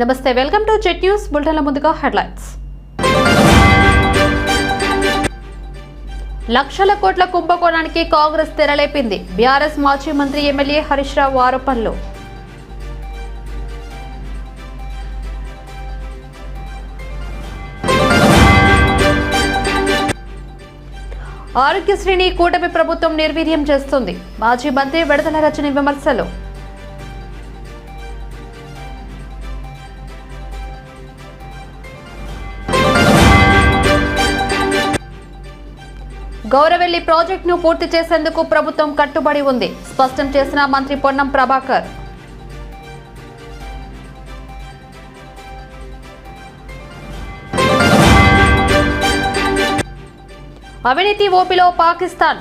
నమస్తే welcome to Jet news బులెటిన్ల ముందుగా హెడ్లైన్స్. లక్షల కోట్ల కుంభకోణానికి కాంగ్రెస్ తెరలేపింది. బీఆర్ఎస్ మాజీ మంత్రి ఎమ్మెల్యే హరీష్ రావు ఆరోపణలు. ఆరోగ్యశ్రీని కూటమి ప్రభుత్వం నిర్వీర్యం చేస్తుంది. మాజీ మంత్రి విడతల రచన విమర్శలు. గౌరవెల్లి ప్రాజెక్టును పూర్తి చేసేందుకు ప్రభుత్వం కట్టుబడి ఉంది. స్పష్టం చేసిన మంత్రి పొన్నం ప్రభాకర్. అవినీతి ఓపిలో పాకిస్తాన్.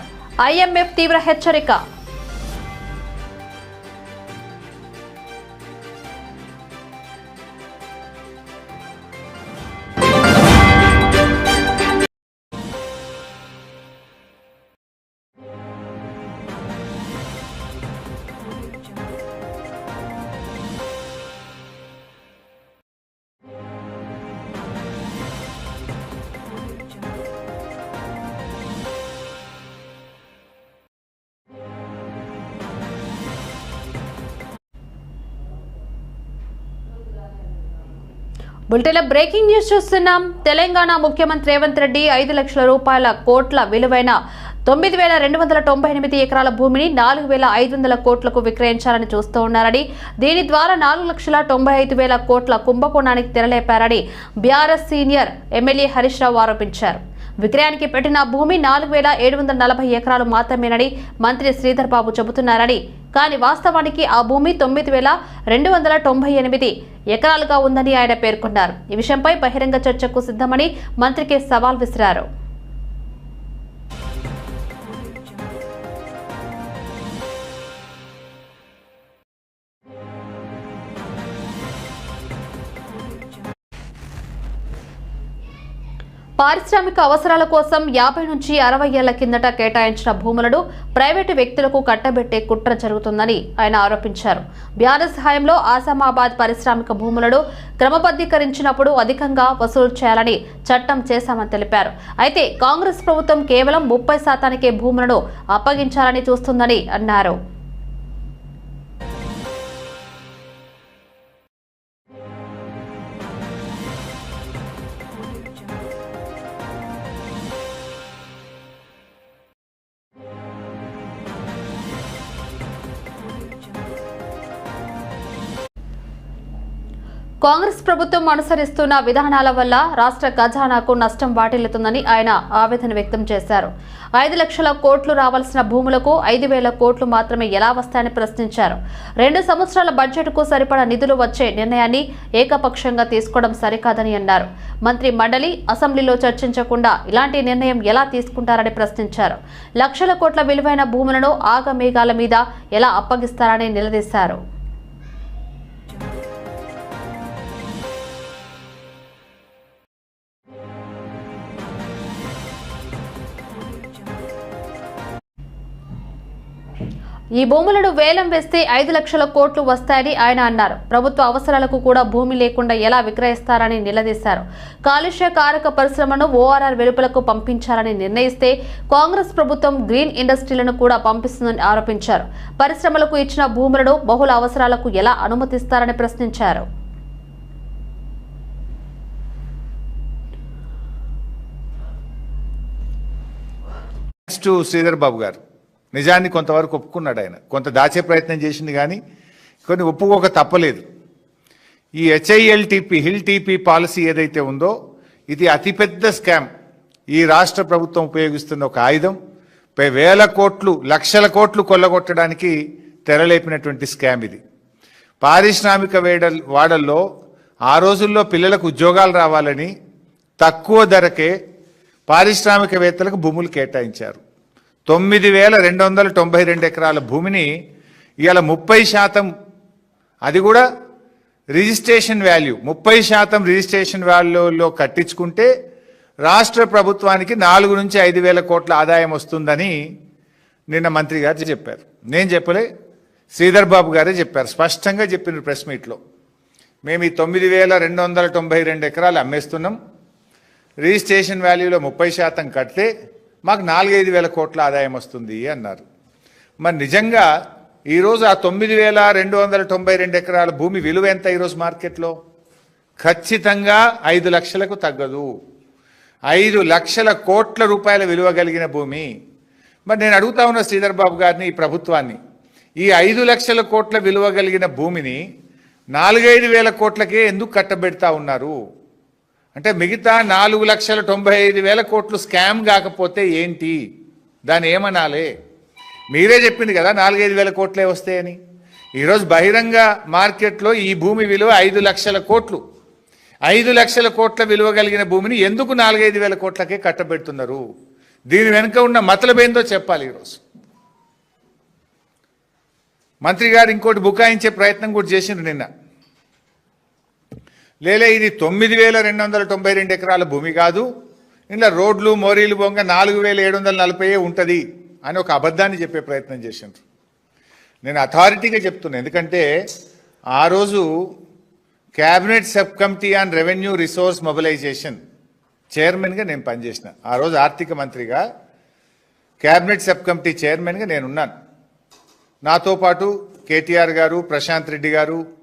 ఐఎంఎఫ్ తీవ్ర హెచ్చరిక. బులెటిన్లో బ్రేకింగ్ న్యూస్ చూస్తున్నాం. తెలంగాణ ముఖ్యమంత్రి రేవంత్ రెడ్డి ఐదు లక్షల రూపాయల కోట్ల విలువైన తొమ్మిది వేల రెండు వందల తొంభై ఎనిమిది ఎకరాల భూమిని నాలుగు వేల ఐదు వందల కోట్లకు విక్రయించాలని చూస్తూ ఉన్నారని దీని ద్వారా నాలుగు లక్షల తొంభై ఐదు వేల కోట్ల కుంభకోణానికి తెరలేపారని BRS senior MLA Harish Rao ఆరోపించారు. విక్రయానికి పెట్టిన భూమి నాలుగు వేల ఏడు వందల నలభై ఎకరాలు మాత్రమేనని మంత్రి శ్రీధర్ బాబు చెబుతున్నారని కానీ వాస్తవానికి ఆ భూమి తొమ్మిది వేల రెండు వందల తొంభై ఎనిమిది ఎకరాలుగా ఉందని ఆయన పేర్కొన్నారు. ఈ విషయంపై బహిరంగ చర్చకు సిద్ధమని మంత్రికి సవాల్ విసిరారు. పారిశ్రామిక అవసరాల కోసం యాభై నుంచి అరవై ఏళ్ళ కిందట కేటాయించిన భూములను ప్రైవేటు వ్యక్తులకు కట్టబెట్టే కుట్ర జరుగుతుందని ఆయన ఆరోపించారు. బీఆర్ఎస్ హయాంలో ఆసామాబాద్ పారిశ్రామిక భూములను క్రమబద్ధీకరించినప్పుడు అధికంగా వసూలు చేయాలని చట్టం చేశామని తెలిపారు. అయితే కాంగ్రెస్ ప్రభుత్వం కేవలం ముప్పై శాతానికే భూములను అప్పగించాలని చూస్తుందని అన్నారు. కాంగ్రెస్ ప్రభుత్వం అనుసరిస్తున్న విధానాల వల్ల రాష్ట్ర ఖజానాకు నష్టం వాటిల్లుతుందని ఆయన ఆవేదన వ్యక్తం చేశారు. ఐదు లక్షల కోట్లు రావాల్సిన భూములకు ఐదు వేల కోట్లు మాత్రమే ఎలా వస్తాయని ప్రశ్నించారు. రెండు సంవత్సరాల బడ్జెట్కు సరిపడా నిధులు వచ్చే నిర్ణయాన్ని ఏకపక్షంగా తీసుకోవడం సరికాదని అన్నారు. మంత్రి మండలి అసెంబ్లీలో చర్చించకుండా ఇలాంటి నిర్ణయం ఎలా తీసుకుంటారని ప్రశ్నించారు. లక్షల కోట్ల విలువైన భూములను ఆగమేఘాల మీద ఎలా అప్పగిస్తారని నిలదీశారు. ఈ భూములను వేలం వేస్తే ఐదు లక్షల కోట్లు వస్తాయని ఆయన అన్నారు. ప్రభుత్వ అవసరాలకు కూడా భూమి లేకుండా ఎలా విక్రయిస్తారని నిలదీశారు. కాలుష్య కారక పరిశ్రమను ఓఆర్ఆర్ వెలుపలకు పంపించాలని నిర్ణయిస్తే కాంగ్రెస్ ప్రభుత్వం గ్రీన్ ఇండస్ట్రీలను కూడా పంపిస్తుందని ఆరోపించారు. పరిశ్రమలకు ఇచ్చిన భూములను బహుళ అవసరాలకు ఎలా అనుమతిస్తారని ప్రశ్నించారు. శ్రీధర్ బాబు గారు. నిజాన్ని కొంతవరకు ఒప్పుకున్నాడు ఆయన. కొంత దాచే ప్రయత్నం చేసింది కానీ కొన్ని ఒప్పుకోక తప్పలేదు. ఈ హెచ్ఐఎల్టీపీ హిల్ టీపీ పాలసీ ఏదైతే ఉందో ఇది అతిపెద్ద స్కామ్. ఈ రాష్ట్ర ప్రభుత్వం ఉపయోగిస్తున్న ఒక ఆయుధం. పై వేల కోట్లు లక్షల కోట్లు కొల్లగొట్టడానికి తెరలేపినటువంటి స్కామ్ ఇది. పారిశ్రామిక వేడ వాడల్లో ఆ రోజుల్లో పిల్లలకు ఉద్యోగాలు రావాలని తక్కువ ధరకే పారిశ్రామికవేత్తలకు భూములు కేటాయించారు. తొమ్మిది వేల రెండు వందల తొంభై రెండు ఎకరాల భూమిని ఇవాళ ముప్పై శాతం అది కూడా రిజిస్ట్రేషన్ వాల్యూ. ముప్పై శాతం రిజిస్ట్రేషన్ వాల్యూలో కట్టించుకుంటే రాష్ట్ర ప్రభుత్వానికి నాలుగు నుంచి ఐదు వేల కోట్ల ఆదాయం వస్తుందని నిన్న మంత్రి గారు చెప్పారు. నేను చెప్పలే శ్రీధర్ బాబు గారే చెప్పారు. స్పష్టంగా చెప్పిన ప్రెస్ మీట్లో మేము ఈ తొమ్మిది వేల రెండు వందల తొంభై రెండు ఎకరాలు అమ్మేస్తున్నాం. రిజిస్ట్రేషన్ వాల్యూలో ముప్పై శాతం కడితే మాకు నాలుగైదు వేల కోట్ల ఆదాయం వస్తుంది అన్నారు. మరి నిజంగా ఈరోజు ఆ తొమ్మిది వేల రెండు వందల తొంభై రెండు ఎకరాల భూమి విలువ ఎంత ఈరోజు మార్కెట్లో? ఖచ్చితంగా ఐదు లక్షలకు తగ్గదు. ఐదు లక్షల కోట్ల రూపాయల విలువ కలిగిన భూమి. మరి నేను అడుగుతా ఉన్న శ్రీధర్ బాబు గారిని ఈ ప్రభుత్వాన్ని. ఈ ఐదు లక్షల కోట్ల విలువ కలిగిన భూమిని నాలుగైదు వేల కోట్లకే ఎందుకు కట్టబెడతా ఉన్నారు? అంటే మిగతా నాలుగు లక్షల తొంభై ఐదు వేల కోట్లు స్కామ్ కాకపోతే ఏంటి? దాన్ని ఏమనాలే? మీరే చెప్పింది కదా నాలుగైదు వేల కోట్లే వస్తాయని. ఈరోజు బహిరంగ మార్కెట్లో ఈ భూమి విలువ ఐదు లక్షల కోట్లు. ఐదు లక్షల కోట్ల విలువ కలిగిన భూమిని ఎందుకు నాలుగైదు వేల కోట్లకే కట్టబెడుతున్నారు? దీని వెనుక ఉన్న మతలబేందో చెప్పాలి ఈరోజు. మంత్రి గారు ఇంకోటి బుకాయించే ప్రయత్నం కూడా చేసిండ్రు నిన్న. లేలే ఇది తొమ్మిది వేల రెండు వందల తొంభై రెండు ఎకరాల భూమి కాదు. ఇందులో రోడ్లు మోరీలు బొంగ నాలుగు వేల ఏడు వందల నలభై ఉంటుంది అని ఒక అబద్ధాన్ని చెప్పే ప్రయత్నం చేసిండ్రు. నేను అథారిటీగా చెప్తున్నా ఎందుకంటే ఆ రోజు cabinet sub committee on revenue resource mobilisation చైర్మన్గా నేను పనిచేసిన. ఆ రోజు ఆర్థిక మంత్రిగా క్యాబినెట్ సబ్ కమిటీ చైర్మన్గా నేనున్నాను. నాతో పాటు కేటీఆర్ గారు ప్రశాంత్ రెడ్డి గారు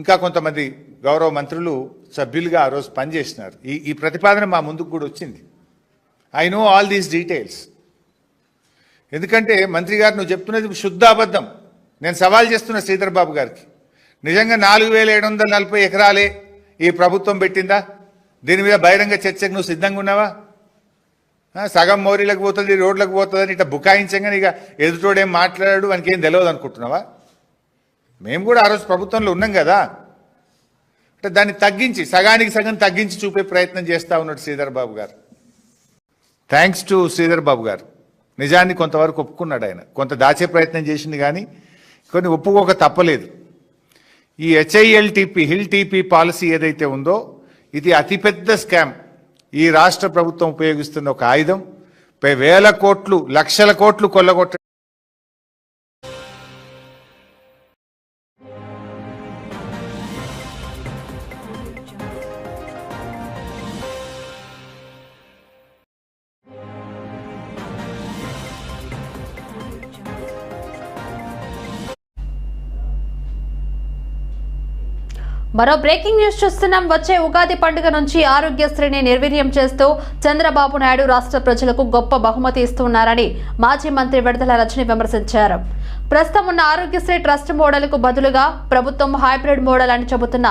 ఇంకా కొంతమంది గౌరవ మంత్రులు సభ్యులుగా ఆ రోజు పనిచేసినారు. ఈ ఈ ప్రతిపాదన మా ముందుకు కూడా వచ్చింది. I know all these details ఎందుకంటే మంత్రి గారు నువ్వు చెప్తున్నది శుద్ధ అబద్ధం. నేను సవాల్ చేస్తున్న శ్రీధర్ బాబు గారికి. నిజంగా నాలుగు వేల ఏడు వందల నలభై ఎకరాలే ఈ ప్రభుత్వం పెట్టిందా? దీని మీద బహిరంగ చర్చకు నువ్వు సిద్ధంగా ఉన్నావా? సగం మోరీలకు పోతుంది రోడ్లకు పోతుంది అని ఇట్లా బుకాయించంగా ఇక ఎదుటోడేం మాట్లాడాడు వానికి ఏం తెలియదు అనుకుంటున్నావా? మేము కూడా ఆ రోజు ప్రభుత్వంలో ఉన్నాం కదా. అంటే దాన్ని తగ్గించి సగానికి సగం తగ్గించి చూపే ప్రయత్నం చేస్తా ఉన్నాడు శ్రీధర్ బాబు గారు. థ్యాంక్స్ టు శ్రీధర్ బాబు గారు. నిజాన్ని కొంతవరకు ఒప్పుకున్నాడు ఆయన. కొంత దాచే ప్రయత్నం చేసింది కానీ కొన్ని ఒప్పుకోక తప్పలేదు. ఈ హెచ్ఐఎల్టీపీ హిల్ టీపీ పాలసీ ఏదైతే ఉందో ఇది అతిపెద్ద స్కామ్. ఈ రాష్ట్ర ప్రభుత్వం ఉపయోగిస్తున్న ఒక ఆయుధం. వేల కోట్లు లక్షల కోట్లు కొల్లగొట్ట మరో బ్రేకింగ్ న్యూస్ చూస్తున్నాం. వచ్చే ఉగాది పండుగ నుంచి ఆరోగ్యశ్రీని నిర్వీర్యం చేస్తూ చంద్రబాబు నాయుడు రాష్ట్ర ప్రజలకు గొప్ప బహుమతి ఇస్తున్నారని మాజీ మంత్రి విడుదల రజని విమర్శించారు. ప్రస్తుతం ఉన్న ఆరోగ్యశ్రీ ట్రస్ట్ మోడల్కు బదులుగా ప్రభుత్వం హైబ్రిడ్ మోడల్ అని చెబుతున్న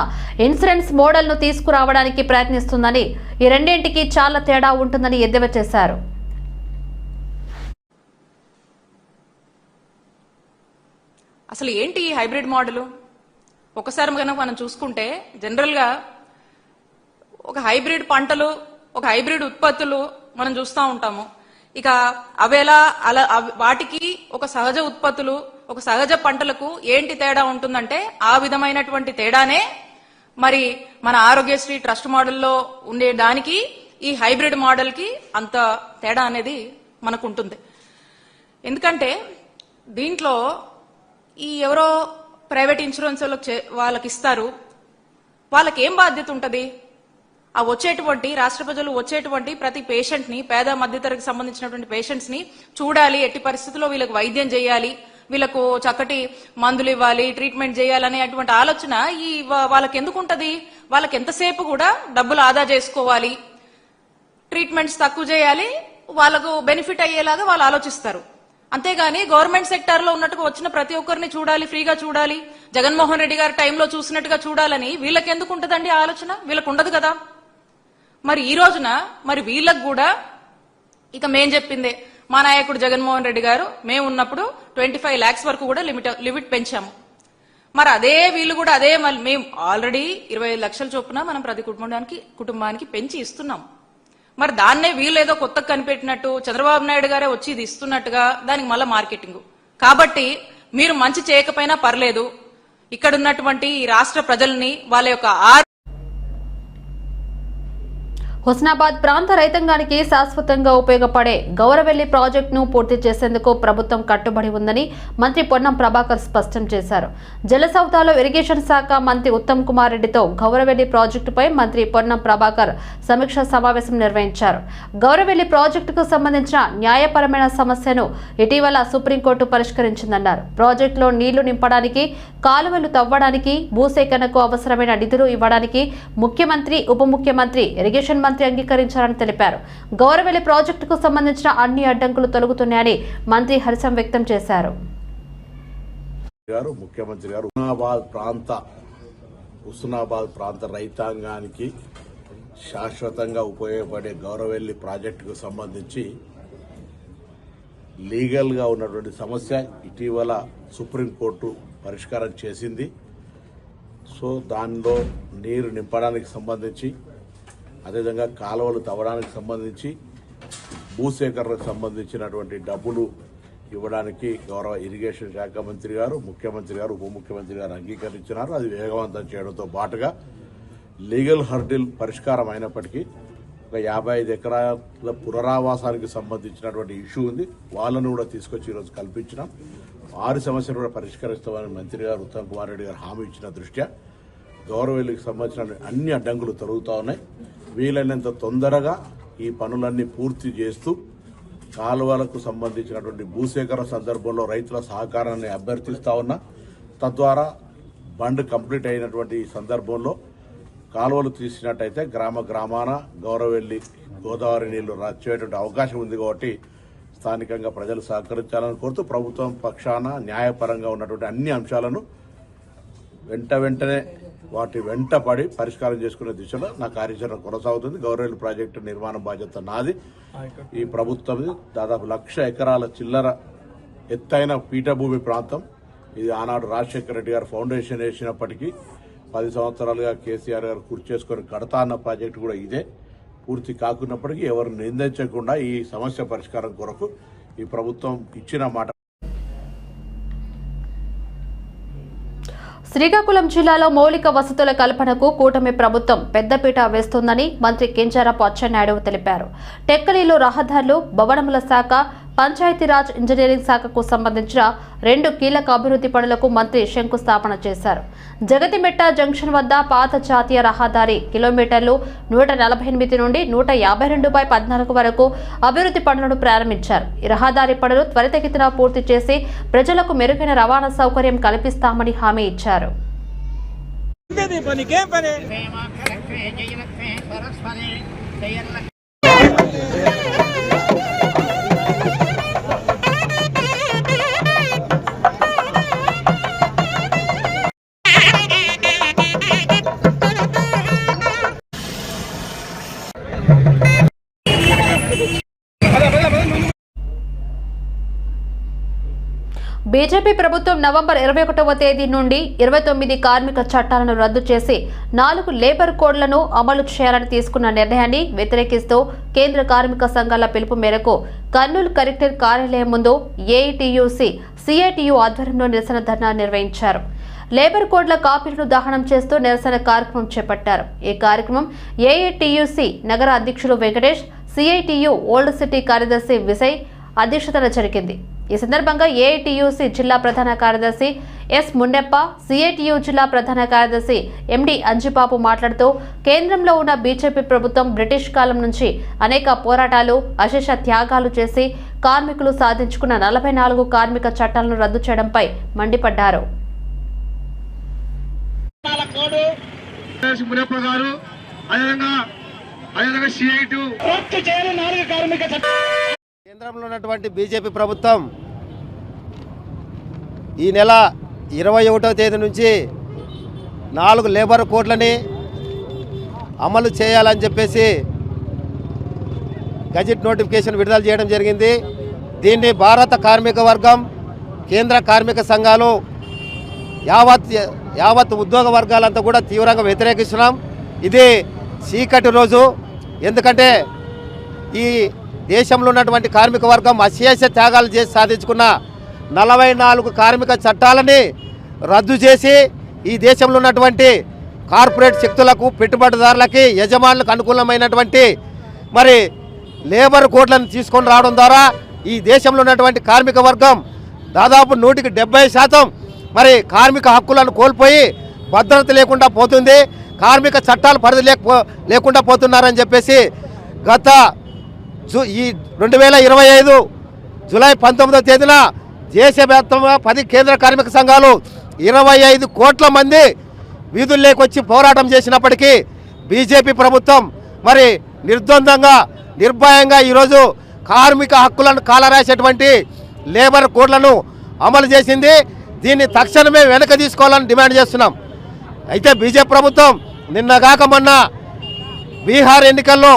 ఇన్సూరెన్స్ మోడల్ను తీసుకురావడానికి ప్రయత్నిస్తుందని ఈ రెండింటికి చాలా తేడా ఉంటుందని ఎద్దేవా చేశారు. అసలు ఏంటి ఈ హైబ్రిడ్ మోడల్? ఒకసారి కనుక మనం చూసుకుంటే జనరల్గా ఒక హైబ్రిడ్ పంటలు ఒక హైబ్రిడ్ ఉత్పత్తులు మనం చూస్తూ ఉంటాము. ఇక అవేలా అలా అవి- వాటికి ఒక సహజ ఉత్పత్తులు ఒక సహజ పంటలకు ఏంటి తేడా ఉంటుందంటే ఆ విధమైనటువంటి తేడానే మరి మన ఆరోగ్యశ్రీ ట్రస్ట్ మోడల్లో ఉండే దానికి ఈ హైబ్రిడ్ మోడల్కి అంత తేడా అనేది మనకు ఉంటుంది ఎందుకంటే దీంట్లో ఈ ఎవరో ప్రైవేట్ ఇన్సూరెన్స్ వాళ్ళకి చే- వాళ్ళకి ఇస్తారు. వాళ్ళకి ఏం బాధ్యత ఉంటుంది? ఆ వచ్చేటువంటి రాష్ట్ర ప్రజలు వచ్చేటువంటి ప్రతి పేషెంట్ని పేద మధ్యతరగతి సంబంధించినటువంటి పేషెంట్స్ని చూడాలి ఎట్టి పరిస్థితుల్లో వీళ్ళకి వైద్యం చేయాలి వీళ్ళకు చక్కటి మందులు ఇవ్వాలి ట్రీట్మెంట్ చేయాలనే అటువంటి ఆలోచన ఈ వాళ్ళకి ఎందుకు వాళ్ళకి ఎంతసేపు కూడా డబ్బులు ఆదా చేసుకోవాలి. ట్రీట్మెంట్స్ తక్కువ చేయాలి వాళ్ళకు బెనిఫిట్ అయ్యేలాగా వాళ్ళు ఆలోచిస్తారు. అంతేగాని గవర్నమెంట్ సెక్టార్లో ఉన్నట్టుగా వచ్చిన ప్రతి ఒక్కరిని చూడాలి ఫ్రీగా చూడాలి జగన్మోహన్ రెడ్డి గారి టైంలో చూసినట్టుగా చూడాలని వీళ్ళకి ఎందుకు ఉంటుందండి ఆలోచన? వీళ్ళకు ఉండదు కదా. మరి ఈ రోజున మరి వీళ్ళకు కూడా ఇక మేం చెప్పిందే మా నాయకుడు జగన్మోహన్ రెడ్డి గారు మేము ఉన్నప్పుడు ట్వంటీ ఫైవ్ ల్యాక్స్ వరకు కూడా లిమిట్ లిమిట్ పెంచాము. మరి అదే వీళ్ళు కూడా అదే మళ్ళీ మేము ఆల్రెడీ ఇరవై ఐదు లక్షల చొప్పున మనం ప్రతి కుటుంబానికి కుటుంబానికి పెంచి ఇస్తున్నాం. మరి దాన్నే వీళ్ళు ఏదో కొత్త కనిపెట్టినట్టు చంద్రబాబు నాయుడు గారే వచ్చి ఇది ఇస్తున్నట్టుగా దానికి మళ్ళీ మార్కెటింగ్. కాబట్టి మీరు మంచి చేయకపోయినా పర్లేదు. ఇక్కడ ఉన్నటువంటి ఈ రాష్ట్ర ప్రజల్ని వాళ్ళ యొక్క ఆర్ హుస్నాబాద్ ప్రాంత రైతాంగానికి శాశ్వతంగా ఉపయోగపడే గౌరవెల్లి ప్రాజెక్టును పూర్తి చేసేందుకు ప్రభుత్వం కట్టుబడి ఉందని మంత్రి పొన్నం ప్రభాకర్ స్పష్టం చేశారు. జలసౌతాలో ఇరిగేషన్ శాఖ మంత్రి ఉత్తమ్ కుమార్ రెడ్డితో గౌరవెల్లి ప్రాజెక్టుపై మంత్రి పొన్నం ప్రభాకర్ సమీక్షా సమావేశం నిర్వహించారు. గౌరవెల్లి ప్రాజెక్టుకు సంబంధించిన న్యాయపరమైన సమస్యను ఇటీవల సుప్రీంకోర్టు పరిష్కరించిందన్నారు. ప్రాజెక్టులో నీళ్ళు నింపడానికి కాలువలు తవ్వడానికి భూసేకరణకు అవసరమైన నిధులు ఇవ్వడానికి ముఖ్యమంత్రి ఉప ముఖ్యమంత్రి ఇరిగేషన్ మంత్రి అంగీకరించారని తెలిపారు. గౌరవెల్లి ప్రాజెక్టుకు సంబంధించిన అన్ని అడ్డంకులు తొలగుతున్నాయని మంత్రి హర్షం వ్యక్తం చేశారు. గారు ముఖ్యమంత్రి గారు హుస్నాబాద్ ప్రాంత హుస్నాబాద్ ప్రాంత రైతాంగానికి శాశ్వతంగా ఉపయోగపడే గౌరవెల్లి ప్రాజెక్టుకు సంబంధించి లీగల్గా ఉన్నటువంటి సమస్య ఇటీవల సుప్రీంకోర్టు పరిష్కారం చేసింది. సో దానిలో నీరు నింపడానికి సంబంధించి అదేవిధంగా కాలువలు తవ్వడానికి సంబంధించి భూసేకరణకు సంబంధించినటువంటి డబ్బులు ఇవ్వడానికి గౌరవ ఇరిగేషన్ శాఖ మంత్రి గారు ముఖ్యమంత్రి గారు ఉప ముఖ్యమంత్రి గారు అంగీకరించినారు. అది వేగవంతం చేయడంతో పాటుగా లీగల్ హర్డిల్ పరిష్కారం అయినప్పటికీ ఒక యాభై ఐదు ఎకరాల పునరావాసానికి సంబంధించినటువంటి ఇష్యూ ఉంది. వాళ్ళను కూడా తీసుకొచ్చి ఈరోజు కల్పించినాం. ఆరు సమస్యలు కూడా పరిష్కరిస్తామని మంత్రి గారు ఉత్తమ్ కుమార్ రెడ్డి గారు హామీ ఇచ్చిన దృష్ట్యా గౌరవీలకు సంబంధించిన అన్ని అడ్డంకులు తొలగుతూ ఉన్నాయి. వీలైనంత తొందరగా ఈ పనులన్నీ పూర్తి చేస్తూ కాలువలకు సంబంధించినటువంటి భూసేకరణ సందర్భంలో రైతుల సహకారాన్ని అభ్యర్థిస్తా ఉన్నా. తద్వారా బండ్ కంప్లీట్ అయినటువంటి ఈ సందర్భంలో కాలువలు తీసినట్టయితే గ్రామ గ్రామాన గౌరవెల్లి గోదావరి నీళ్ళు వచ్చేటువంటి అవకాశం ఉంది కాబట్టి స్థానికంగా ప్రజలు సహకరించాలని కోరుతూ ప్రభుత్వం పక్షాన న్యాయపరంగా ఉన్నటువంటి అన్ని అంశాలను వెంట వెంటనే వాటి వెంట పడి పరిష్కారం చేసుకునే దిశలో నా కార్యాచరణ కొనసాగుతుంది. గౌరవ ప్రాజెక్టు నిర్మాణ బాధ్యత నాది. ఈ ప్రభుత్వం దాదాపు లక్ష ఎకరాల చిల్లర ఎత్తైన పీఠభూమి ప్రాంతం. ఇది ఆనాడు రాజశేఖర రెడ్డి గారు ఫౌండేషన్ వేసినప్పటికీ పది సంవత్సరాలుగా కేసీఆర్ గారు కుర్చీ చేసుకొని కడతా అన్న ప్రాజెక్టు కూడా ఇదే. పూర్తి కాకున్నప్పటికీ ఎవరు నిందించకుండా ఈ సమస్య పరిష్కారం కొరకు ఈ ప్రభుత్వం ఇచ్చిన మాట శ్రీకాకుళం జిల్లాలో మౌలిక వసతుల కల్పనకు కూటమి ప్రభుత్వం పెద్దపీట వేస్తోందని మంత్రి కింజారపు అచ్చెన్నాయుడు తెలిపారు. టెక్కలిలో రహదారులు భవనముల శాఖ పంచాయతీరాజ్ ఇంజనీరింగ్ శాఖకు సంబంధించిన రెండు కీలక అభివృద్ధి పనులకు మంత్రి శంకుస్థాపన చేశారు. జగతిమెట్ట జంక్షన్ వద్ద పాత జాతీయ రహదారి కిలోమీటర్లు నూట నలభై ఎనిమిది నుండి నూట యాభై రెండు బై పద్నాలుగు వరకు అభివృద్ధి పనులను ప్రారంభించారు. ఈ రహదారి పనులు త్వరితగతిన పూర్తి చేసి ప్రజలకు మెరుగైన రవాణా సౌకర్యం కల్పిస్తామని హామీ ఇచ్చారు. పని బీజేపీ ప్రభుత్వం నవంబర్ ఇరవై ఒకటవ తేదీ నుండి ఇరవై తొమ్మిది కార్మిక చట్టాలను రద్దు చేసి నాలుగు లేబర్ కోడ్లను అమలు చేయాలని తీసుకున్న నిర్ణయాన్ని వ్యతిరేకిస్తూ కేంద్ర కార్మిక సంఘాల పిలుపు మేరకు కర్నూలు కలెక్టర్ కార్యాలయం ముందు ఏఐటియుసి సిఐటియు ఆధ్వర్యంలో నిరసన ధర్నా నిర్వహించారు. లేబర్ కోడ్ల కాపీలను దహనం చేస్తూ నిరసన కార్యక్రమం చేపట్టారు. ఈ కార్యక్రమం ఏఐటియుసి నగర అధ్యక్షులు వెంకటేష్ సిఐటియు ఓల్డ్ సిటీ కార్యదర్శి విజయ్ అధ్యక్షతన జరిగింది. ఈ సందర్భంగా ఏఐటియుసి జిల్లా ప్రధాన కార్యదర్శి ఎస్ మున్నెప్ప సిఐటియు జిల్లా ప్రధాన కార్యదర్శి ఎండి అంజిబాబు మాట్లాడుతూ కేంద్రంలో ఉన్న బీజేపీ ప్రభుత్వం బ్రిటిష్ కాలం నుంచి అనేక పోరాటాలు అశేష త్యాగాలు చేసి కార్మికులు సాధించుకున్న నలభై నాలుగు కార్మిక చట్టాలను రద్దు చేయడంపై మండిపడ్డారు. మునప్ప గారు అదేవిధంగా అదేవిధంగా సిఐటు రద్దు చేయాలి నాలుగు కార్మిక చట్టం కేంద్రంలో ఉన్నటువంటి బీజేపీ ప్రభుత్వం ఈ నెల ఇరవై ఒకటో తేదీ నుంచి నాలుగు లేబర్ కోడ్లని అమలు చేయాలని చెప్పేసి గజెట్ నోటిఫికేషన్ విడుదల చేయడం జరిగింది. దీన్ని భారత కార్మిక వర్గం కేంద్ర కార్మిక సంఘాలు యావత్ యావత్ ఉద్యోగ వర్గాలంతా కూడా తీవ్రంగా వ్యతిరేకిస్తున్నాం. ఇది చీకటి రోజు. ఎందుకంటే ఈ దేశంలో ఉన్నటువంటి కార్మిక వర్గం అశేష త్యాగాలు చేసి సాధించుకున్న నలభై నాలుగు కార్మిక చట్టాలని రద్దు చేసి ఈ దేశంలో ఉన్నటువంటి కార్పొరేట్ శక్తులకు పెట్టుబడిదారులకి యజమానులకు అనుకూలమైనటువంటి మరి లేబర్ కోడ్లను తీసుకొని రావడం ద్వారా ఈ దేశంలో ఉన్నటువంటి కార్మిక వర్గం దాదాపు నూటికి డెబ్బై శాతం మరి కార్మిక హక్కులను కోల్పోయి భద్రత లేకుండా పోతుంది. కార్మిక చట్టాలు పరిధి లేకపో లేకుండా పోతున్నారని చెప్పేసి గత జు ఈ రెండు వేల ఇరవై ఐదు జూలై పంతొమ్మిదవ తేదీన దేశవ్యాప్తంగా పది కేంద్ర కార్మిక సంఘాలు ఇరవై ఐదు కోట్ల మంది వీధుల్లోకి వచ్చి పోరాటం చేసినప్పటికీ బీజేపీ ప్రభుత్వం మరి నిర్ద్వందంగా నిర్భయంగా ఈరోజు కార్మిక హక్కులను కాలరాసేటువంటి లేబర్ కోడ్లను అమలు చేసింది. దీన్ని తక్షణమే వెనక తీసుకోవాలని డిమాండ్ చేస్తున్నాం. అయితే బీజేపీ ప్రభుత్వం నిన్నగాక మొన్న బీహార్ ఎన్నికల్లో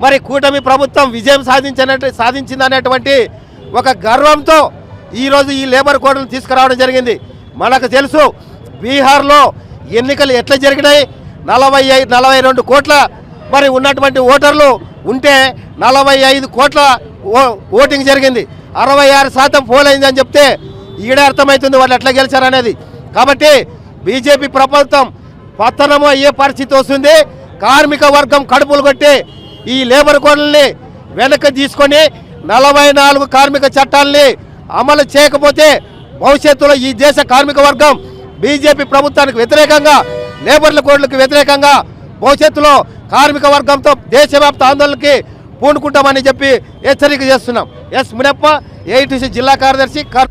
మరి కూటమి ప్రభుత్వం విజయం సాధించినట్టు సాధించిందనేటువంటి ఒక గర్వంతో ఈరోజు ఈ లేబర్ కోడ్ను తీసుకురావడం జరిగింది. మనకు తెలుసు బీహార్లో ఎన్నికలు ఎట్లా జరిగినాయి? నలభై ఐదు నలభై రెండు కోట్ల మరి ఉన్నటువంటి ఓటర్లు ఉంటే నలభై ఐదు కోట్ల ఓ- ఓటింగ్ జరిగింది. అరవై ఆరు శాతం పోలైందని చెప్తే ఈడే అర్థమవుతుంది వాళ్ళు ఎట్లా గెలిచారనేది. కాబట్టి బీజేపీ ప్రభుత్వం పతనము అయ్యే పరిస్థితి వస్తుంది. కార్మిక వర్గం కడుపులు కొట్టి ఈ లేబర్ కోడ్లని వెనక్కి తీసుకొని నలభై నాలుగు కార్మిక చట్టాలని అమలు చేయకపోతే భవిష్యత్తులో ఈ దేశ కార్మిక వర్గం బీజేపీ ప్రభుత్వానికి వ్యతిరేకంగా లేబర్ల కోడ్లకు వ్యతిరేకంగా భవిష్యత్తులో కార్మిక వర్గంతో దేశవ్యాప్త ఆందోళనకి పూనుకుంటామని చెప్పి హెచ్చరిక చేస్తున్నాం. ఎస్ మునప్ప ఏఐటీసీ జిల్లా కార్యదర్శి కర్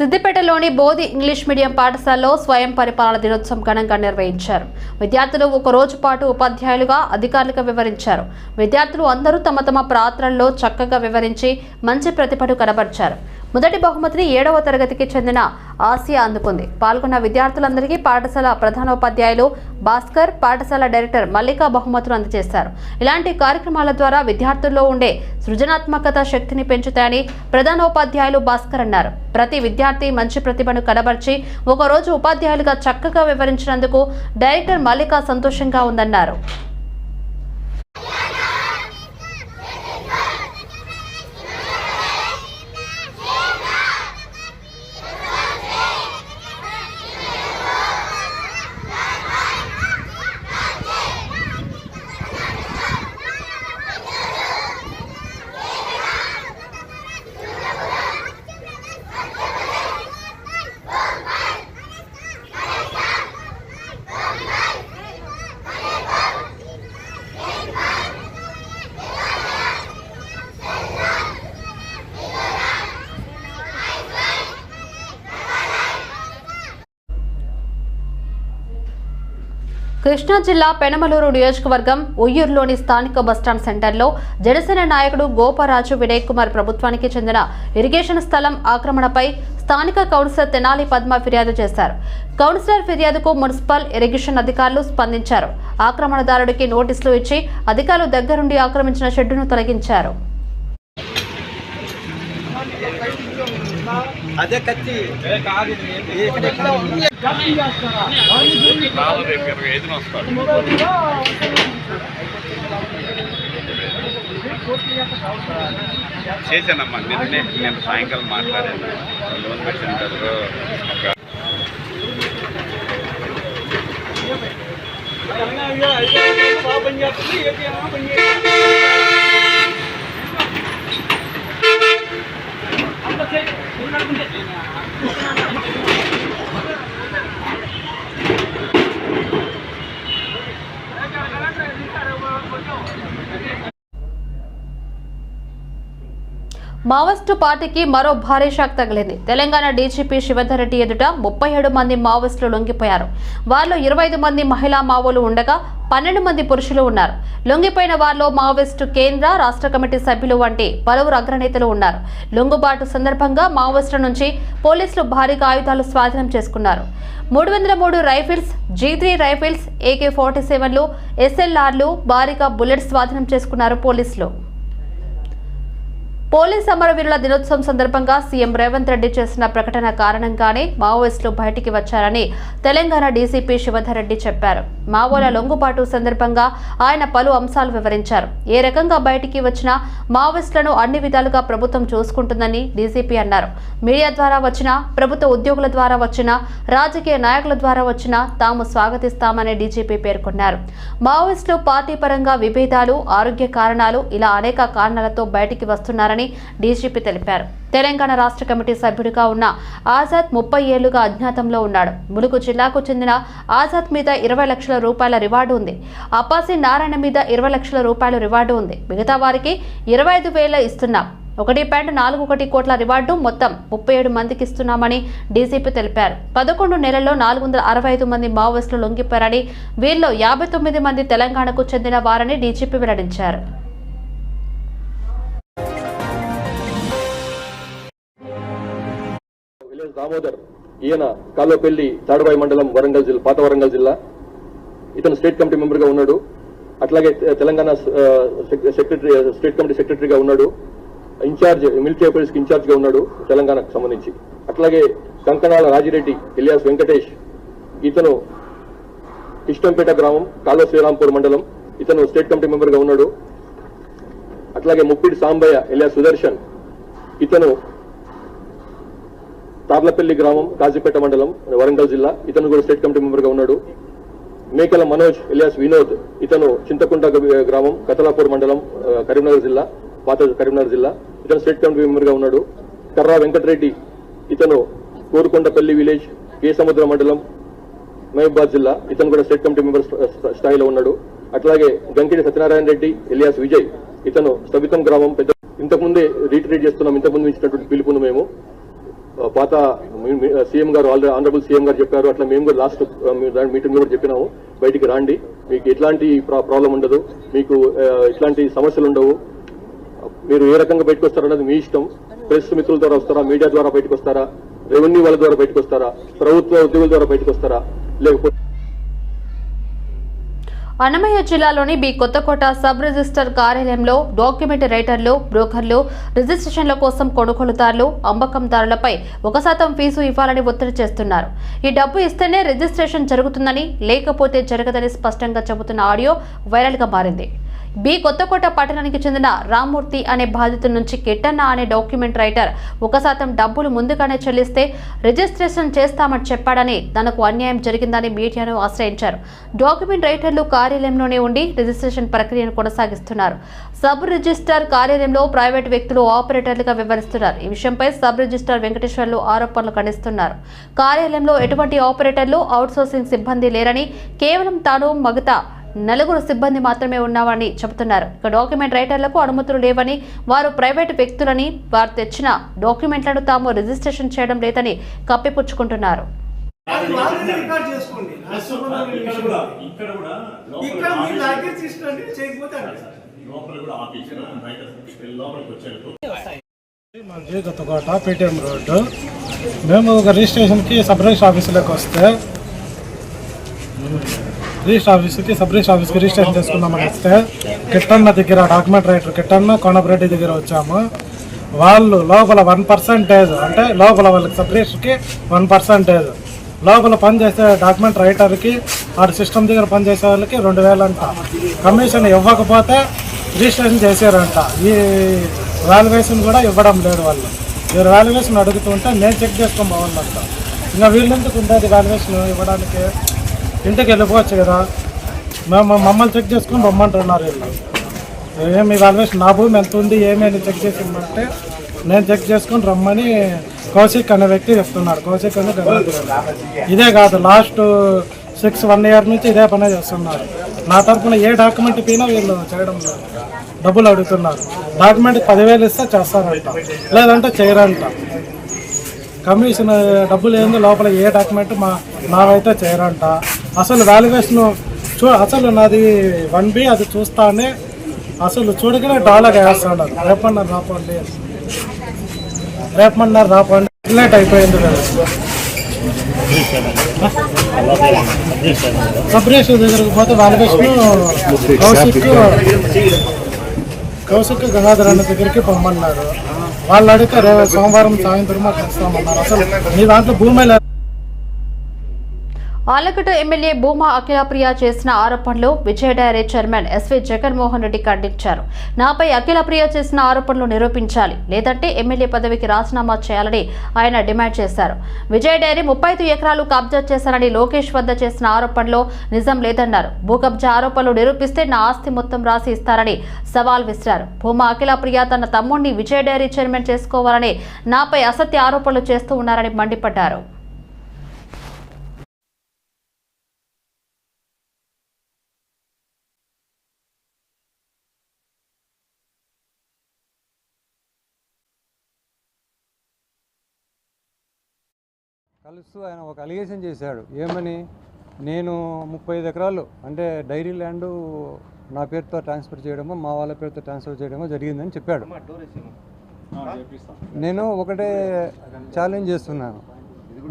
సిద్దిపేటలోని బోధి ఇంగ్లీష్ మీడియం పాఠశాలలో స్వయం పరిపాలన దినోత్సవం ఘనంగా నిర్వహించారు. విద్యార్థులు ఒక రోజు పాటు ఉపాధ్యాయులుగా అధికారులుగా వివరించారు. విద్యార్థులు అందరూ తమ తమ ప్రార్థనల్లో చక్కగా వివరించి మంచి ప్రతిభను కనబర్చారు. మొదటి బహుమతిని ఏడవ తరగతికి చెందిన ఆసియా అందుకుంది. పాల్గొన్న విద్యార్థులందరికీ పాఠశాల ప్రధానోపాధ్యాయులు భాస్కర్ పాఠశాల డైరెక్టర్ మల్లిక బహుమతులు అందజేశారు. ఇలాంటి కార్యక్రమాల ద్వారా విద్యార్థుల్లో ఉండే సృజనాత్మకత శక్తిని పెంచుతాయని ప్రధానోపాధ్యాయులు భాస్కర్ అన్నారు. ప్రతి విద్యార్థి మంచి ప్రతిభను కనబర్చి ఒకరోజు ఉపాధ్యాయులుగా చక్కగా వివరించినందుకు డైరెక్టర్ మల్లిక సంతోషంగా ఉందన్నారు. కృష్ణా జిల్లా పెనమలూరు నియోజకవర్గం ఉయ్యూరులోని స్థానిక బస్టాండ్ సెంటర్లో జనసేన నాయకుడు గోపరాజు వినయ్ కుమార్ ప్రభుత్వానికి చెందిన ఇరిగేషన్ స్థలం ఆక్రమణపై స్థానిక కౌన్సిలర్ తెనాలి పద్మ ఫిర్యాదు చేశారు. కౌన్సిలర్ ఫిర్యాదుకు మున్సిపల్ ఇరిగేషన్ అధికారులు స్పందించారు. ఆక్రమణదారుడికి నోటీసులు ఇచ్చి అధికారులు దగ్గరుండి ఆక్రమించిన షెడ్డును తొలగించారు. చేశానమ్మా నిన్నే నేను సాయంకాలం మాట్లాడాను లోన్ సెంటర్ ఒక Thank you. మావోయిస్టు పార్టీకి మరో భారీ షాక్ తగిలింది. తెలంగాణ డీజీపీ శివధర్ రెడ్డి ఎదుట ముప్పై ఏడు మంది మావోయిస్టులు లొంగిపోయారు. వారిలో ఇరవై ఐదు మంది మహిళా మావోలు ఉండగా పన్నెండు మంది పురుషులు ఉన్నారు. లొంగిపోయిన వారిలో మావోయిస్టు కేంద్ర రాష్ట్ర కమిటీ సభ్యులు వంటి పలువురు అగ్రనేతలు ఉన్నారు. లొంగుబాటు సందర్భంగా మావోయిస్టుల నుంచి పోలీసులు భారీగా ఆయుధాలు స్వాధీనం చేసుకున్నారు. మూడు వందల మూడు rifles G three rifles AK forty సెవెన్లు ఎస్ఎల్ఆర్లు భారీగా బుల్లెట్ స్వాధీనం చేసుకున్నారు పోలీసులు. పోలీస్ అమరవీరుల దినోత్సవం సందర్భంగా సీఎం రేవంత్ రెడ్డి చేసిన ప్రకటన కారణంగానే మావోయిస్టులు బయటికి వచ్చారని తెలంగాణ డీసీపీ శివధర్ రెడ్డి చెప్పారు. మావోల లొంగుబాటు సందర్భంగా ఆయన పలు అంశాలు వివరించారు. ఏ రకంగా బయటికి వచ్చినా మావోయిస్టులను అన్ని విధాలుగా ప్రభుత్వం చూసుకుంటుందని డీసీపీ అన్నారు. మీడియా ద్వారా వచ్చిన ప్రభుత్వ ఉద్యోగుల ద్వారా వచ్చిన రాజకీయ నాయకుల ద్వారా వచ్చిన తాము స్వాగతిస్తామని డీజీపీ పేర్కొన్నారు. మావోయిస్టులు పార్టీ పరంగా విభేదాలు ఆరోగ్య కారణాలు ఇలా అనేక కారణాలతో బయటికి వస్తున్నారని డీజీపీ తెలిపారు. తెలంగాణ రాష్ట్ర కమిటీ సభ్యుడిగా ఉన్న ఆజాద్ ముప్పై ఏళ్ళుగా అజ్ఞాతంలో ఉన్నాడు. ములుగు జిల్లాకు చెందిన ఆజాద్ మీద ఇరవై లక్షల రూపాయల రివార్డు ఉంది. అప్పాసి నారాయణ మీద ఇరవై లక్షల రూపాయల రివార్డు ఉంది. మిగతా వారికి ఇరవై ఐదు వేల ఇస్తున్నాం. ఒకటి పాయింట్ నాలుగు ఒకటి కోట్ల రివార్డు మొత్తం ముప్పై ఏడు మందికి ఇస్తున్నామని డీసీపీ తెలిపారు. పదకొండు నెలల్లో నాలుగు వందల అరవై ఐదు మంది మావోయిస్టులు లొంగిపోయారని వీరిలో యాభై తొమ్మిది మంది తెలంగాణకు చెందిన వారని డీజీపీ వెల్లడించారు. దామోదర్ ఈయన కాలోపల్లి తాడుబాయి మండలం వరంగల్ జిల్లా పాత వరంగల్ జిల్లా. ఇతను స్టేట్ కమిటీ మెంబర్గా ఉన్నాడు. అట్లాగే తెలంగాణ సెక్రటరీ స్టేట్ కమిటీ సెక్రటరీగా ఉన్నాడు. ఇన్ఛార్జ్ మిలిటరీ అఫైర్స్కి ఇన్ఛార్జ్గా ఉన్నాడు తెలంగాణకు సంబంధించి. అట్లాగే కంకణాల రాజిరెడ్డి ఇలియాస్ వెంకటేష్ ఇతను ఇష్టంపేట గ్రామం కాలో శ్రీరాంపూర్ మండలం. ఇతను స్టేట్ కమిటీ మెంబర్గా ఉన్నాడు. అట్లాగే ముప్పిడి సాంబయ్య ఇలియాస్ సుదర్శన్. ఇతను తార్లపల్లి గ్రామం కాజీపేట మండలం వరంగల్ జిల్లా. ఇతను కూడా స్టేట్ కమిటీ మెంబర్గా ఉన్నాడు. మేకల మనోజ్ ఇలియాస్ వినోద్ ఇతను చింతకుంట గ్రామం కతలాపూర్ మండలం కరీంనగర్ జిల్లా పాత కరీంనగర్ జిల్లా. ఇతను స్టేట్ కమిటీ మెంబర్గా ఉన్నాడు. కర్రా వెంకటరెడ్డి ఇతను కోరుకొండపల్లి విలేజ్ కే సముద్ర మండలం మహబూబాద్ జిల్లా. ఇతను కూడా స్టేట్ కమిటీ మెంబర్ స్థాయిలో ఉన్నాడు. అట్లాగే గంకిడి సత్యనారాయణ రెడ్డి ఎలియాస్ విజయ్ ఇతను స్థవితం గ్రామం పెద్ద ఇంతకుముందే రీట్రీట్ చేస్తున్నాం ఇంతకుముందు ఇచ్చినటువంటి పిలుపును మేము. పాత సీఎం గారు ఆల్రెడీ ఆనరబుల్ సీఎం గారు చెప్పారు. అట్లా మేము కూడా లాస్ట్ మీటింగ్లో కూడా చెప్పినాము. బయటికి రాండి. మీకు ఎట్లాంటి ప్రాబ్లం ఉండదు. మీకు ఎట్లాంటి సమస్యలు ఉండవు. మీరు ఏ రకంగా బయటకు వస్తారన్నది మీ ఇష్టం. ప్రెస్ మిత్రుల ద్వారా వస్తారా? మీడియా ద్వారా బయటకు వస్తారా? రెవెన్యూ వాళ్ళ ద్వారా బయటకు వస్తారా? ప్రభుత్వ ఉద్యోగుల ద్వారా బయటకు వస్తారా? లేకపోతే అన్నమయ్య జిల్లాలోని బి కొత్తకోట సబ్ రిజిస్టర్ కార్యాలయంలో డాక్యుమెంట్ రైటర్లు బ్రోకర్లు రిజిస్ట్రేషన్ల కోసం కొనుగోలుదారులు అమ్మకందారులపై ఒక శాతం ఫీజు ఇవ్వాలని ఒత్తిడి చేస్తున్నారు. ఈ డబ్బు ఇస్తేనే రిజిస్ట్రేషన్ జరుగుతుందని లేకపోతే జరగదని స్పష్టంగా చెబుతున్న ఆడియో వైరల్గా మారింది. బి కొత్తకోట పట్టణానికి చెందిన రామ్మూర్తి అనే బాధితుల నుంచి కిట్టన్న అనే డాక్యుమెంట్ రైటర్ ఒక శాతం డబ్బులు ముందుగానే చెల్లిస్తే రిజిస్ట్రేషన్ చేస్తామని చెప్పాడని తనకు అన్యాయం జరిగిందని మీడియాను ఆశ్రయించారు. డాక్యుమెంట్ రైటర్లు కార్యాలయంలోనే ఉండి రిజిస్ట్రేషన్ ప్రక్రియను కొనసాగిస్తున్నారు. సబ్ రిజిస్టార్ కార్యాలయంలో ప్రైవేట్ వ్యక్తులు ఆపరేటర్లుగా వ్యవహరిస్తున్నారు. ఈ విషయంపై సబ్ రిజిస్టార్ వెంకటేశ్వర్లు ఆరోపణలు ఖండిస్తున్నారు. కార్యాలయంలో ఎటువంటి ఆపరేటర్లు అవుట్సోర్సింగ్ సిబ్బంది లేరని కేవలం తాను మగత నలుగురు సిబ్బంది మాత్రమే ఉన్నామని చెబుతున్నారు. ఇక డాక్యుమెంట్ రైటర్లకు అనుమతులు లేవని వారు ప్రైవేటు వ్యక్తులని వారు తెచ్చిన డాక్యుమెంట్లను తాము రిజిస్ట్రేషన్ చేయడం లేదని కప్పిపుచ్చుకుంటున్నారు. పేటీఎం రోడ్డు మేము ఒక రిజిస్ట్రేషన్కి సబ్ రిజిస్టర్ ఆఫీసులోకి వస్తే రిజిస్టర్ ఆఫీస్కి సబ్ రిజిస్టర్ ఆఫీస్కి రిజిస్ట్రేషన్ చేసుకుందామని వస్తే కిట్టన్న దగ్గర డాక్యుమెంట్ రైటర్ కిట్టన్న కోనపరెడ్డి దగ్గర వచ్చాము. వాళ్ళు లోపల వన్ పర్సెంటేజ్ అంటే లోపల వాళ్ళకి సబ్ రిజిస్టర్కి వన్ పర్సెంటేజ్. లోపల పనిచేసే డాక్యుమెంట్ రైటర్కి వాడి సిస్టమ్ దగ్గర పనిచేసే వాళ్ళకి రెండు వేలంట. కమిషన్ ఇవ్వకపోతే రిజిస్ట్రేషన్ చేశారంట. ఈ వాల్యుయేషన్ కూడా ఇవ్వడం లేదు వాళ్ళు. మీరు వాల్యుయేషన్ అడుగుతుంటే నేను చెక్ చేసుకొని ఇంకా వీళ్ళెందుకు ఉంటుంది వాల్యుయేషన్ ఇవ్వడానికి? ఇంటికి వెళ్ళిపోవచ్చు కదా. మేము మమ్మల్ని చెక్ చేసుకొని రమ్మంటున్నారు వీళ్ళు. ఏమి వాల్యుయేషన్ నా భూమి ఎంత ఉంది ఏమి అని చెక్ చేసిందంటే నేను చెక్ చేసుకొని రమ్మని కౌశిక్ అనే వ్యక్తి చెప్తున్నాడు. కౌశిక్ అనే ఇదే కాదు లాస్ట్ సిక్స్ వన్ ఇయర్ నుంచి ఇదే పనే చేస్తున్నారు. నా తరఫున ఏ డాక్యుమెంట్ పైన వీళ్ళు చేయడం లేదు. డబ్బులు అడుగుతున్నారు. డాక్యుమెంట్ పదివేలు ఇస్తే చేస్తారంట. లేదంటే చేయరంట. కమిషన్ డబ్బులు ఏంది లోపల ఏ డాక్యుమెంట్ మా నావైతే చేయరంట. అసలు వాల్యుయేషన్ చూ అసలు నాది వన్ బి అది చూస్తానే అసలు చూడగానే డాలర్ వేస్తాడు. రేపన్నారు రాపండి. రేపమన్నారు రాపండి. లేట్ అయిపోయింది కదా. సబ్రేషన్ దగ్గరకు పోతే వాల్యుయేషన్ కౌశిక్ కౌశిక్ గంగాధర్ అన్న దగ్గరికి పొమ్మన్నారు వాళ్ళు అడిగితే రేపు సోమవారం సాయంత్రం మాకు ఇస్తామన్నారు అసలు మీ దాంట్లో భూమి లేదు ఎమ్మెల్యే భూమా అఖిలప్రియ చేసిన ఆరోపణలు Vijaya dairy chairman SV Jaganmohan Reddy ఖండించారు. నాపై అఖిలప్రియ చేసిన ఆరోపణలు నిరూపించాలి. లేదంటే ఎమ్మెల్యే పదవికి రాజీనామా చేయాలని ఆయన డిమాండ్ చేశారు. విజయ డైరీ ముప్పై ఎకరాలు కబ్జా చేశారని లోకేష్ వద్ద చేసిన ఆరోపణలో నిజం లేదన్నారు. భూ కబ్జా ఆరోపణలు నిరూపిస్తే నా ఆస్తి మొత్తం రాసి ఇస్తారని సవాల్ విసిరారు. భూమా అఖిలప్రియ తన తమ్ముడిని విజయ డైరీ చైర్మన్ చేసుకోవాలని నాపై అసత్య ఆరోపణలు చేస్తూ ఉన్నారని మండిపడ్డారు. కలుస్తూ ఆయన ఒక అలిగేషన్ చేశాడు. ఏమని? నేను ముప్పై ఐదు ఎకరాలు అంటే డైరీ ల్యాండ్ నా పేరుతో ట్రాన్స్ఫర్ చేయడమో మా వాళ్ళ పేరుతో ట్రాన్స్ఫర్ చేయడమో జరిగిందని చెప్పాడు. నేను ఒకటే ఛాలెంజ్ చేస్తున్నాను.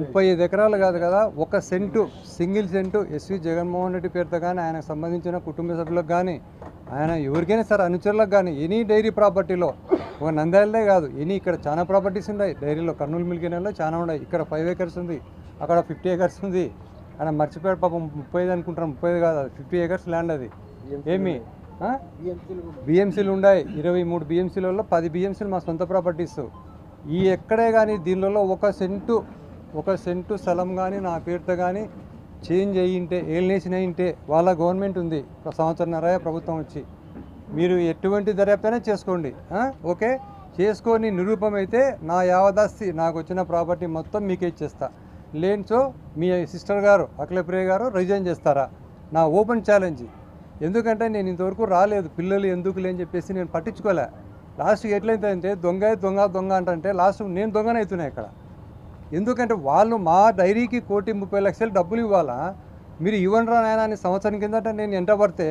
ముప్పై ఐదు ఎకరాలు కాదు కదా ఒక cent single cent SV Jaganmohan Reddy పేరుతో కానీ ఆయనకు సంబంధించిన కుటుంబ సభ్యులకు కానీ ఆయన ఎవరికైనా సరే అనుచరులకు కానీ ఎనీ డైరీ ప్రాపర్టీలో ఒక నంద్యాలదే కాదు. ఎనీ ఇక్కడ చాలా ప్రాపర్టీస్ ఉన్నాయి. డైరీలో కర్నూలు మిల్కినలో చాలా ఉన్నాయి. ఇక్కడ ఫైవ్ ఏకర్స్ ఉంది. అక్కడ ఫిఫ్టీ ఏకర్స్ ఉంది. ఆయన మర్చిపోయాడు పాపం. ముప్పై ఐదు అనుకుంటారు. ముప్పై ఐదు కాదు. ఫిఫ్టీ ఏకర్స్ ల్యాండ్ అది. ఏమి? బిఎంసీలు ఉన్నాయి. ఇరవై మూడు బిఎంసీలలో పది బిఎంసీలు మా సొంత ప్రాపర్టీస్. ఈ ఎక్కడే కానీ దీనిలో ఒక సెంటు ఒక సెంటు స్థలం కానీ నా పేరుతో కానీ చేంజ్ అయ్యింటే ఏళ్ళనేసిన అయింటే వాళ్ళ గవర్నమెంట్ ఉంది. ఒక ప్రభుత్వం వచ్చి. మీరు ఎటువంటి దర్యాప్తైనా చేసుకోండి. ఓకే? చేసుకొని నిరూపమైతే నా యావదాస్తి నాకు వచ్చిన ప్రాపర్టీ మొత్తం మీకే ఇచ్చేస్తా. లేనిచో మీ సిస్టర్ గారు అఖిలప్రియ గారు రిజైన్ చేస్తారా? నా ఓపెన్ ఛాలెంజ్ ఎందుకంటే నేను ఇంతవరకు రాలేదు. పిల్లలు ఎందుకు లేని చెప్పేసి నేను పట్టించుకోలే. లాస్ట్కి ఎట్లయితే అంటే దొంగ దొంగ దొంగ అంటే లాస్ట్ నేను దొంగనవుతున్నాయి ఇక్కడ. ఎందుకంటే వాళ్ళు మా డైరీకి కోటి ముప్పై లక్షలు డబ్బులు ఇవ్వాలా? మీరు ఇవ్వండి రా నాయన అని సంవత్సరం కిందట నేను ఎంట పడితే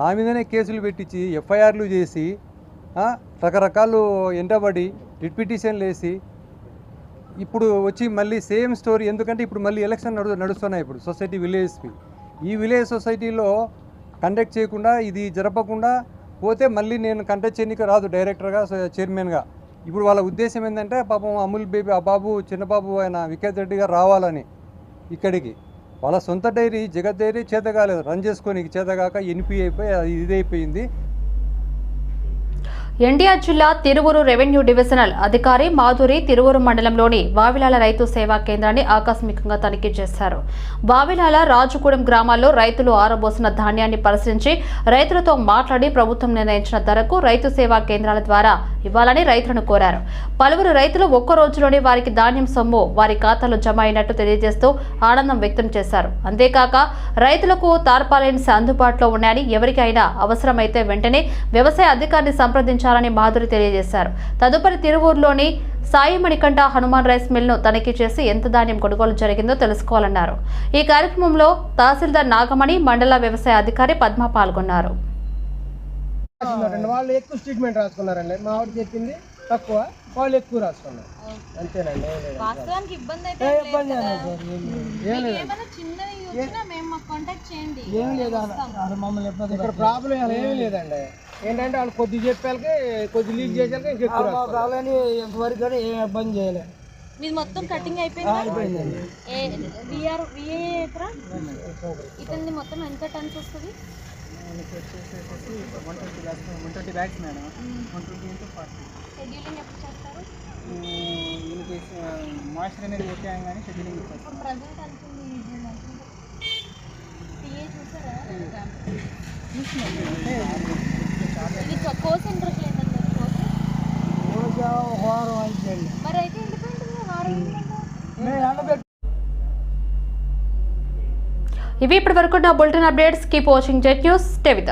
నా మీదనే కేసులు పెట్టించి ఎఫ్ఐఆర్లు చేసి రకరకాలు ఎంటబడి రిట్ పిటిషన్లు వేసి ఇప్పుడు వచ్చి మళ్ళీ సేమ్ స్టోరీ. ఎందుకంటే ఇప్పుడు మళ్ళీ ఎలక్షన్ నడు నడుస్తున్నాయి ఇప్పుడు సొసైటీ విలేజ్కి. ఈ విలేజ్ సొసైటీలో కండక్ట్ చేయకుండా ఇది జరపకుండా పోతే మళ్ళీ నేను కండక్ట్ చేయడానికి రాదు డైరెక్టర్గా చైర్మన్గా. ఇప్పుడు వాళ్ళ ఉద్దేశం ఏంటంటే పాపం అమూల్ బేబీ ఆ బాబు చిన్నబాబు ఆయన వికేత్ రెడ్డి గారు రావాలని ఇక్కడికి. వాళ్ళ సొంత డైరీ జగత్ డైరీ చేత కాలేదు రన్ చేసుకొని చేత కాక ఎన్పి అయిపోయి అది ఇదైపోయింది. ఎన్టీఆర్ జిల్లా తిరువురు రెవెన్యూ డివిజనల్ అధికారి మాధురి తిరువురు మండలంలోని వావిలాల రైతు సేవా కేంద్రాన్ని ఆకస్మికంగా తనిఖీ చేశారు. వావిలాల రాజుగూడెం గ్రామాల్లో రైతులు ఆరబోసిన ధాన్యాన్ని పరిశీలించి రైతులతో మాట్లాడి ప్రభుత్వం నిర్ణయించిన ధరకు రైతు సేవా కేంద్రాల ద్వారా ఇవ్వాలని రైతులను కోరారు. పలువురు రైతులు ఒక్క రోజులోనే వారికి ధాన్యం సొమ్ము వారి ఖాతాలో జమ అయినట్టు తెలియజేస్తూ ఆనందం వ్యక్తం చేశారు. అంతేకాక రైతులకు తార్పాలైన అందుబాటులో ఉన్నాయని ఎవరికైనా అవసరమైతే వెంటనే వ్యవసాయ అధికారిని సంప్రదించాలని మాధురి తెలియజేశారు. తదుపరి తిరువూరులోని సాయి మణికంఠ హనుమాన్ రైస్ మిల్ను తనిఖీ చేసి ఎంత ధాన్యం కొనుగోలు జరిగిందో తెలుసుకోవాలన్నారు. ఈ కార్యక్రమంలో తహసీల్దార్ నాగమణి మండల వ్యవసాయ అధికారి పద్మ పాల్గొన్నారు. రాసుకున్నారండి వాళ్ళు ఎక్కువ స్టేట్మెంట్ రాసుకున్నారండి. మా ఆవిడ చెప్పింది తక్కువ వాళ్ళు ఎక్కువ రాసుకున్నారు. అంతేనండి ఏం. వాస్తవానికి ఇబ్బంది అయితే లేదు ఇబ్బంది ఏం మమ్మల్ని ఇబ్బంది ఇక్కడ ప్రాబ్లం ఏమీ లేదండి. ఏంటంటే వాళ్ళు కొద్ది చెప్పాలకి కొద్ది లీక్ చేసాలకి ఇంకా ఎక్కువ రావాలి ఎంతవరకు కానీ ఏం ఇబ్బంది చేయలేదు మీది మొత్తం కటింగ్ అయిపోయిందా అయిపోయిందండి. ఏ విఆర్ విఏ ఎకరా ఇతని మొత్తం ఎంత టన్స్ వస్తుంది one twenty bags one twenty bags madam one twenty into forty scheduling ఎప్పుడు చేస్తారు దీనికి మాయిశ్చర్ అనేది ఓకే కానీ షెడ్యూలింగ్ ఇప్పుడు ప్రజెంట్ ఎంత ఉంది పిఏ చూసారా ఇది కోర్స్ ఇంట్రెస్ట్ లేదండి కోర్స్ వారం అయిపోయింది మరి అయితే ఎండిపోయింది వారం ఏంటంటే ఇవి ఇప్పటి వరకు నా bulletin updates keep watching Jet news stay with